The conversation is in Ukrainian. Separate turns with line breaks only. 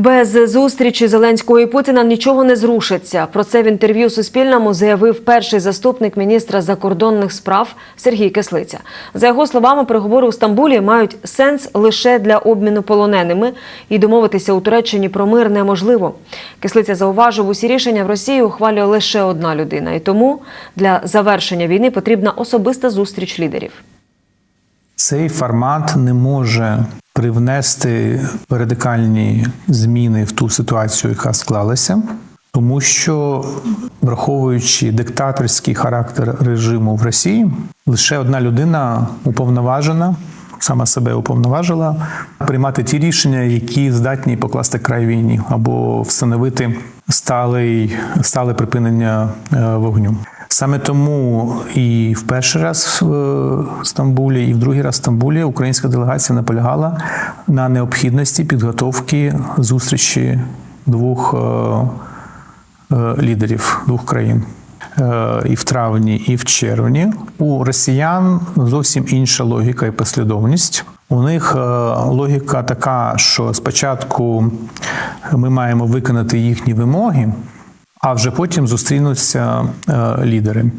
Без зустрічі Зеленського і Путіна нічого не зрушиться. Про це в інтерв'ю Суспільному заявив перший заступник міністра закордонних справ Сергій Кислиця. За його словами, переговори у Стамбулі мають сенс лише для обміну полоненими, і домовитися у Туреччині про мир неможливо. Кислиця зауважив, усі рішення в Росії ухвалює лише одна людина, і тому для завершення війни потрібна особиста зустріч лідерів.
Цей формат не може привнести радикальні зміни в ту ситуацію, яка склалася, тому що, враховуючи диктаторський характер режиму в Росії, лише одна людина уповноважена. Сама себе уповноважила приймати ті рішення, які здатні покласти край війні, або встановити сталий, стале припинення е, вогню. Саме тому і в перший раз в Стамбулі, і в другий раз в Стамбулі українська делегація наполягала на необхідності підготовки зустрічі двох е, е, лідерів двох країн. Е, І в травні, і в червні у росіян зовсім інша логіка і послідовність. У них е, логіка така, що спочатку ми маємо виконати їхні вимоги, а вже потім зустрінуться е, лідери.